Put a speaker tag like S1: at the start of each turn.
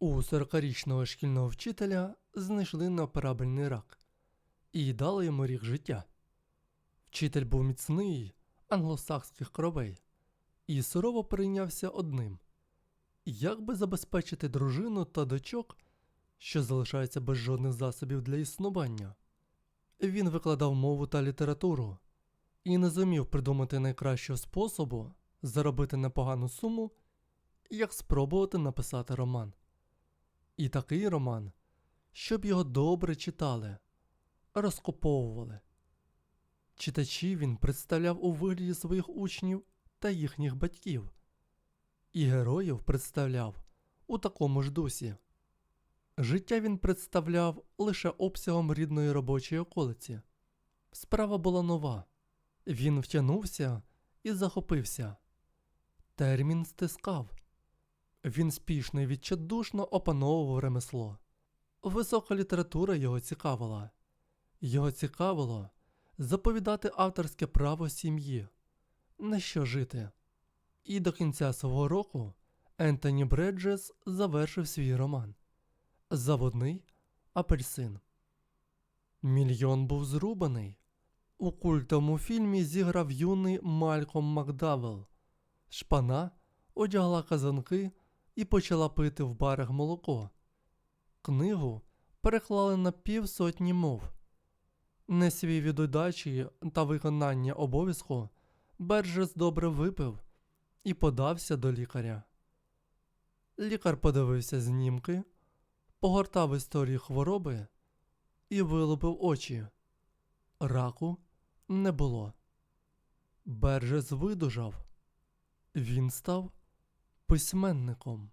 S1: У 40-річного шкільного вчителя знайшли неоперабельний рак і дали йому рік життя. Вчитель був міцний англосакських кровей і сурово перейнявся одним. Як би забезпечити дружину та дочок, що залишаються без жодних засобів для існування? Він викладав мову та літературу і не зумів придумати найкращого способу заробити непогану суму, як спробувати написати роман. І такий роман, щоб його добре читали, розкуповували. Читачів він представляв у вигляді своїх учнів та їхніх батьків, і героїв представляв у такому ж дусі. Життя він представляв лише обсягом рідної робочої околиці. Справа була нова. Він втягнувся і захопився. Термін стискав. Він спішно і відчайдушно опановував ремесло. Висока література його цікавила. Його цікавило заповідати авторське право сім'ї, на що жити. І до кінця свого року Ентоні Бреджес завершив свій роман Заводний апельсин. Мільйон був зрубаний. У культовому фільмі зіграв юний Мальком Макдавел. Шпана одягла казанки і почала пити в барах молоко. Книгу переклали на півсотні мов. Не свій від удачі та виконання обов'язку Бержес добре випив і подався до лікаря. Лікар подивився знімки, погортав історію хвороби і вилупив очі. Раку не було. Бержес видужав. Він став письменником.